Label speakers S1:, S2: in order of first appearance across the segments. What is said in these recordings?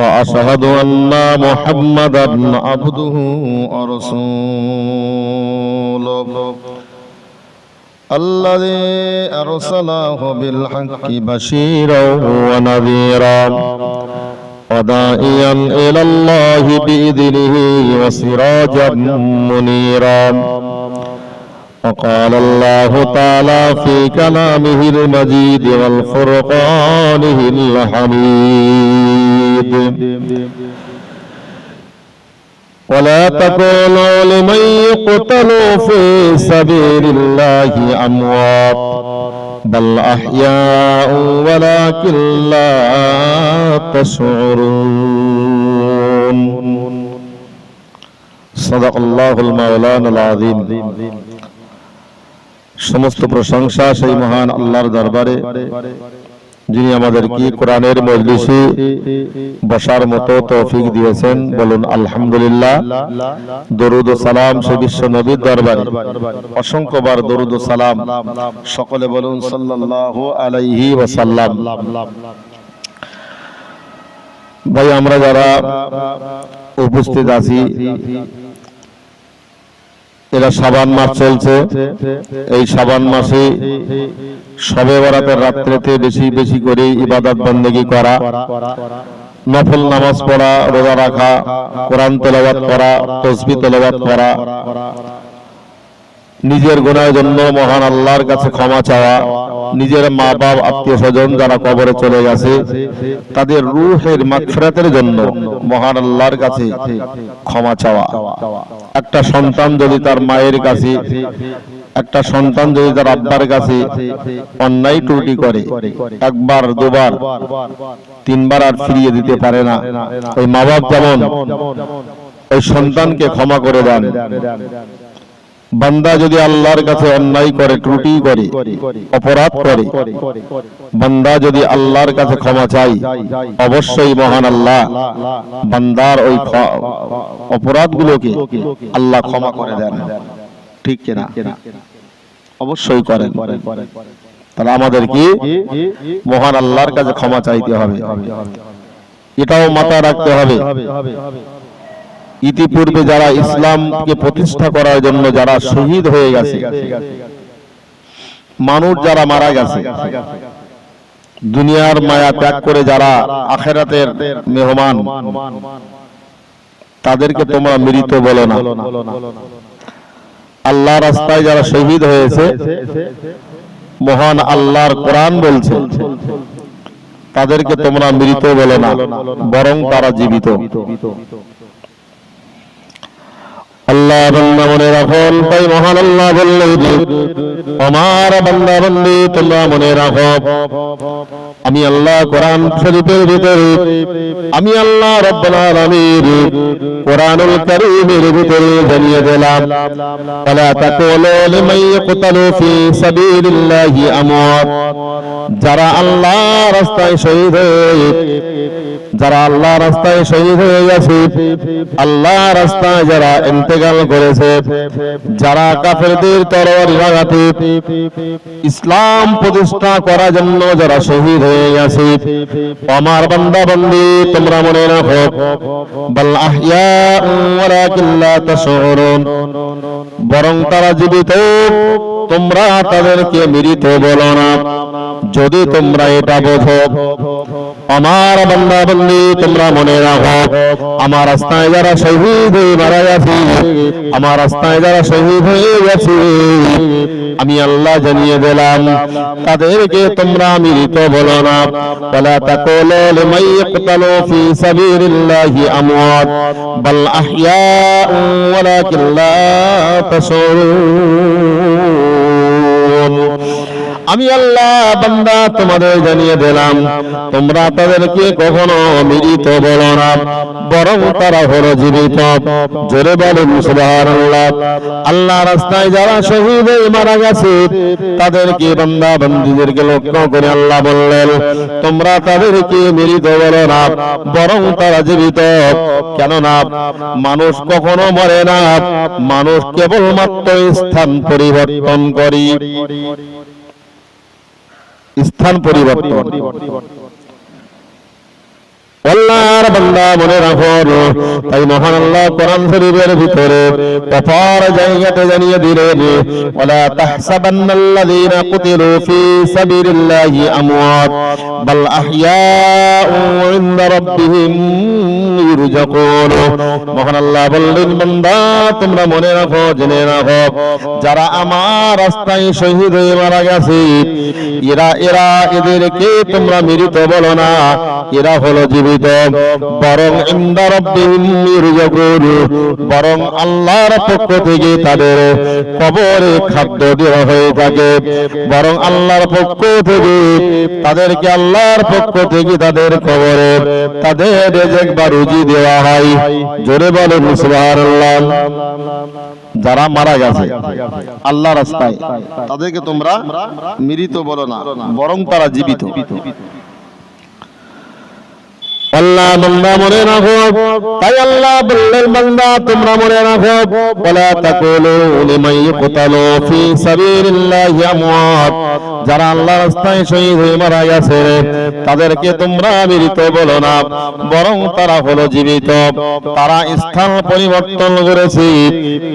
S1: وأشهد أن محمدا عبده ورسوله الذي أرسله بالحق بشيرا ونذيرا وداعيا إلى الله بإذنه وسراجا منيرا وقال الله تعالى في كلامه المجيد والفرقانه الحميد ولا تكونوا لمن يقتل في سبيل الله أموات بل أحياء ولكن لا تشعرون صدق الله المولانا العظيم সমস্ত প্রশংসা সেই মহান আল্লাহর দরবারে যিনি আমাদেরকে কোরআনের মজলিসে বসার মতো তৌফিক দিয়েছেন, বলুন আলহামদুলিল্লাহ। দরুদ ও সালাম সে বিশ্ব নবীর দরবারে। অসংখ্যবার দরুদ ও সালাম সকলে বলুন সাল্লাল্লাহু আলাইহি ওয়াসাল্লাম। ভাই, আমরা যারা উপস্থিত আছি এরা সাবান মাস চলছে। এই সাবান মাসে সবে বরাতের রাত্রেতে বেশি বেশি করে ইবাদত বন্দেগি করা, নফল নামাজ পড়া, রোজা রাখা, কোরআন তেলাওয়াত করা, তসবি তেলাওয়াত করা, নিজের গুণার জন্য মহান আল্লাহর কাছে ক্ষমা চাওয়া নিজের মা বাপ আত্মীয় স্বজন যারা কবরে চলে গেছে, তাদের রুহের মাগফিরাতের জন্য মহান আল্লাহর কাছে ক্ষমা চাওয়া। একটা সন্তান যদি তার মায়ের কাছে, একটা সন্তান যদি তার আব্বার কাছে অন্যায় ত্রুটি করে, একবার, দুবার, তিনবার আর ফিরিয়ে দিতে পারে না। ওই মা বাপ যেমন, ওই সন্তানকে ক্ষমা করে দেন। বান্দা যদি আল্লাহর কাছে অন্যায় করে, ত্রুটি করে, অপরাধ করে, বান্দা যদি আল্লাহর কাছে ক্ষমা চাই অবশ্যই মহান আল্লাহ বান্দার ওই অপরাধগুলোকে আল্লাহ ক্ষমা করে দেন। ঠিক কিনা? অবশ্যই করেন। তাহলে আমাদের কি? মহান আল্লাহর কাছে ক্ষমা চাইতে হবে। এটাও মাথায় রাখতে হবে। ইতিপূর্বে যারা ইসলামকে প্রতিষ্ঠা করার জন্য যারা শহীদ হয়ে গেছে, মানুষ যারা মারা গেছে, দুনিয়ার মায়া ত্যাগ করে যারা আখেরাতের মেহমান, তাদেরকে তোমরা মৃত বলো না। আল্লাহ রাস্তায় যারা শহীদ হয়েছে, মহান আল্লাহর কোরআন বলছে, তাদেরকে তোমরা মৃত বলো না, বরং তারা জীবিত। আল্লাহ বান্দা মনে রাখুন, তাই মহান আল্লাহ আমার বান্দা বন্দি, তোমরা মনে রাখো। আমি আল্লাহ কোরআন শরীফের ভিতরে, আমি আল্লাহ রব্বুল আলামিন কোরআনুল কারীমের ভিতরে জানিয়ে দিলাম ওয়ালা তাকুলু লিমান ইয়াকতালু ফি সাবিলিল্লাহি যারা আল্লাহ রাস্তায় শহীদ হয়ে, যারা আল্লাহ রাস্তায় শহীদ হয়ে গেছে আল্লাহ রাস্তায় যারা ইন্তেকাল করেছে। যারা কাফেরদের তরবারি লাগাতে ইসলাম প্রতিষ্ঠা করার জন্য যারা শহীদ হয়ে গেছে, আমার বান্দা বন্দি তোমরা মনে রাখো বরং তারা জীবিত, তোমরা তাদেরকে মৃত বলো না। যদি তোমরা এটা বোঝো, আমার বান্দা বন্দি তোমরা মনে রাখো, আমার রাস্তায় যারা শহীদ মারা গেছে আমার রাস্তায় যারা শহীদ হয়ে গেছে আমি আল্লাহ জানিয়ে দিলাম তাদেরকে তোমরা মৃত বলো না ولا تقولوا لمن يقتل في سبيل الله أموات بل أحياء ولكن لا تشعرون আমি আল্লাহ, বান্দা তোমাদের জানিয়ে দিলাম। তোমরা তাদেরকে কখনো মৃত বলো না, বরং তারা হলো জীবিত। জোরে বলুন, সুবহানাল্লাহ। আল্লাহ রাস্তায় যারা শহীদ হয়ে মারা গেছে, তাদেরকে বান্দা বান্দীদেরকে লক্ষ্য করে আল্লাহ বললেন, তোমরা তাদেরকে মৃত বলো না, বরং তারা জীবিত। কেননা মানুষ কখনো মরে না, মানুষ কেবলমাত্র স্থান পরিবর্তন করি। স্থান পরিবর্তন। আল্লাহর বান্দা মনে রাখো তাই মহান আল্লাহ কোরআন শরীফের ভিতরে অপার জায়গাতে জানিয়ে দিলেন ওয়ালা তাহসাবান্নাল্লাযীনা কুতিলু ফি সাবিলিল্লাহি আমওয়াত, বাল আহইয়াউ ইনদা রাব্বিহিম তোমরা মনে রাখো, জেনে রাখো, যারা আমার রাস্তায় শহীদ হয়ে মারা গেছে, এরা এরা এদেরকে তোমরা মৃত বলো না। এরা হলো জীবিত। বরং বরং আল্লাহর পক্ষ থেকে তাদের কবরে খাদ্য দেওয়া হয়ে থাকে। বরং আল্লাহর পক্ষ থেকে, তাদেরকে আল্লাহর পক্ষ থেকে তাদের কবরে, তাদের রেজেক বা রুজি দেওয়া হয়। জোরে বলে সুবহানাল্লাহ। যারা মারা গেছে আল্লাহ রাস্তায়, তাদেরকে তোমরা মৃত বলো না, বরং তারা জীবিত। আল্লাহ বান্দা মনে রাখো তাই আল্লাহ বললেন, বান্দা, তোমরা মনে রাখো ওয়ালা তাকুলু লিমান ইকতালু ফি সাবিলিল্লাহি আমওয়াত। যারা আল্লাহ রাস্তায় শহীদ হয়ে মারা গেছে, তাদেরকে তোমরা মৃত বলো না, বরং তারা হলো জীবিত। তারা স্থান পরিবর্তন করেছে।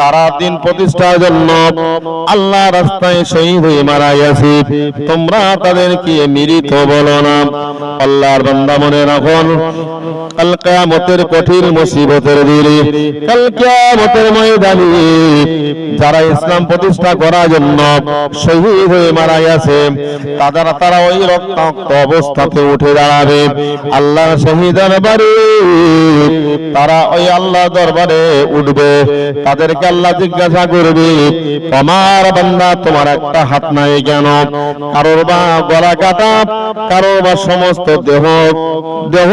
S1: তারা দিন প্রতিষ্ঠার জন্য আল্লাহ রাস্তায় শহীদ হয়ে মারা গেছে। তোমরা তাদেরকে মৃত বলো না। আল্লাহর বান্দা মনে রাখুন কাল কঠিন মুসিবতের দিনে, কাল ময়দানে যারা ইসলাম প্রতিষ্ঠা করার জন্য শহীদ হয়ে মারা গেছে তারা তারা ওই রক্তাক্ত অবস্থাতে উঠে দাঁড়াবে। আল্লাহ শহীদের বাড়ি, তারা ওই আল্লাহ দরবারে উঠবে। তাদেরকে আল্লাহ জিজ্ঞাসা করবে, তোমার বান্দা তোমার একটা হাত নাই কেন? কারোর বা গলা কাটা, কারোর বা সমস্ত দেহ দেহ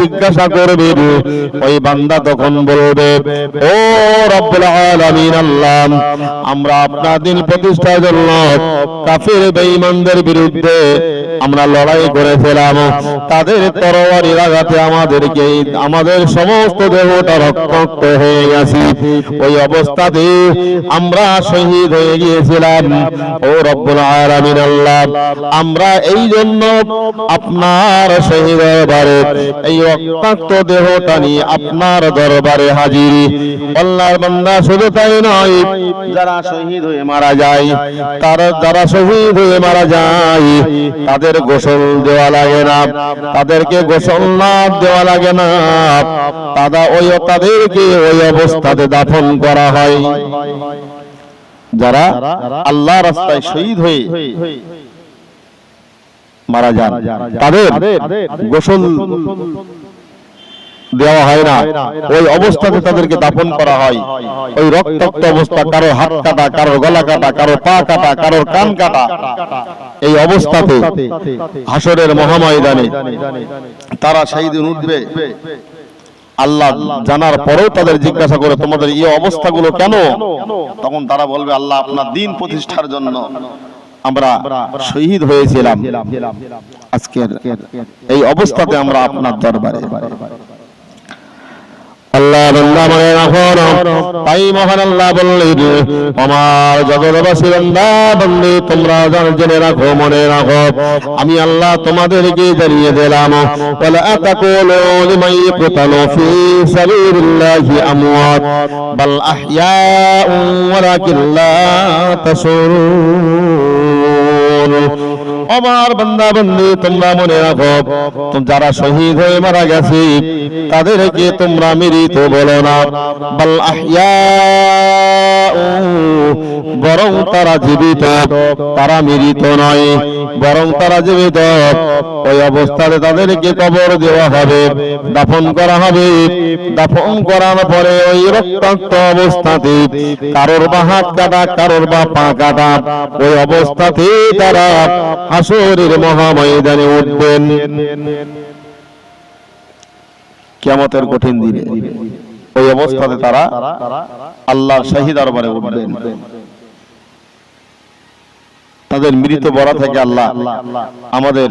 S1: জিজ্ঞাসা করবে ওই বান্দা তখন বলবে, ও আমরা আপনার দিন প্রতিষ্ঠার জন্য কাফির বেঈমানদের বিরুদ্ধে আমরা লড়াই করেছিলাম। তাদের তরবারির আঘাতে আমাদেরকে, আমাদের সমস্ত দেহটা রক্তাক্ত হয়ে গেছে। ওই অবস্থাতে আমরা শহীদ হয়ে গিয়েছিলাম। ও রব্বুল আলামিন আল্লাহ, আমরা এই জন্য আপনার শহীদ দরবারে এই রক্তাক্ত দেহটা নিয়ে আপনার দরবারে হাজির। আল্লাহর বান্দা শুধু তাই নয়, যারা শহীদ হয়ে মারা যায়, তারা যারা শহীদ হয়ে মারা যায়, তাদের গোসল দেওয়া লাগে না, তাদেরকে গোসল না দেওয়া লাগে না। তারা ওই তাদেরকে ওই অবস্থাতে দাফন করা হয়। যারা আল্লাহ রাস্তায় শহীদ হয়ে মারা যান। তাদের গোসল দেওয়া হয় না। ওই অবস্থাতে তাদেরকে দাফন করা হয়। ওই রক্তাক্ত অবস্থা কারও হাত কাটা কারও গলা কাটা কারও পা কাটা কারও কান কাটা। এই অবস্থাতে হাসরের মহাময়দানে তারা সেই দিন উঠবে। আল্লাহ জানার পরেও তাদের জিজ্ঞাসা করে, তোমাদের এই অবস্থাগুলো কেন? তখন তারা বলবে, আল্লাহ আপনার দিন প্রতিষ্ঠার জন্য আমরা শহীদ হয়েছিলাম। আজকের এই অবস্থাতে আমরা আপনার দরবারে। আল্লাহ বান্দা মনে রাখুন তাই মহান আল্লাহ বললেন, আমার জগৎবাসী বান্দা বন্দে তোমরা জান রাখো, মনে রাখো, আমি আল্লাহ তোমাদেরকে জানিয়ে দিলাম বাল আহইয়াউ আমার বান্দা, বন্ধু, তোমরা মনে রাখো যারা শহীদ হয়ে মারা গেছে, তাদেরকে তোমরা মৃত বলো না। বাল বরং তারা জীবিত, তারা মৃত নয়, বরং তারা জীবিত। ওই অবস্থাতে তাদেরকে কবর দেওয়া হবে, দাফন করা হবে। দাফন করার পরে ওই রক্তাক্ত অবস্থাতে কারোর বা হাত কাটা, কারোর বা পা কাটা, ওই অবস্থাতে তারা হাসরের মহাময়দানে উঠবেন। কিয়ামতের কঠিন দিনে ওই অবস্থাতে তারা আল্লাহর শাহী দরবারে উঠবেন। তাদের মৃত বরা থেকে আল্লাহ আমাদের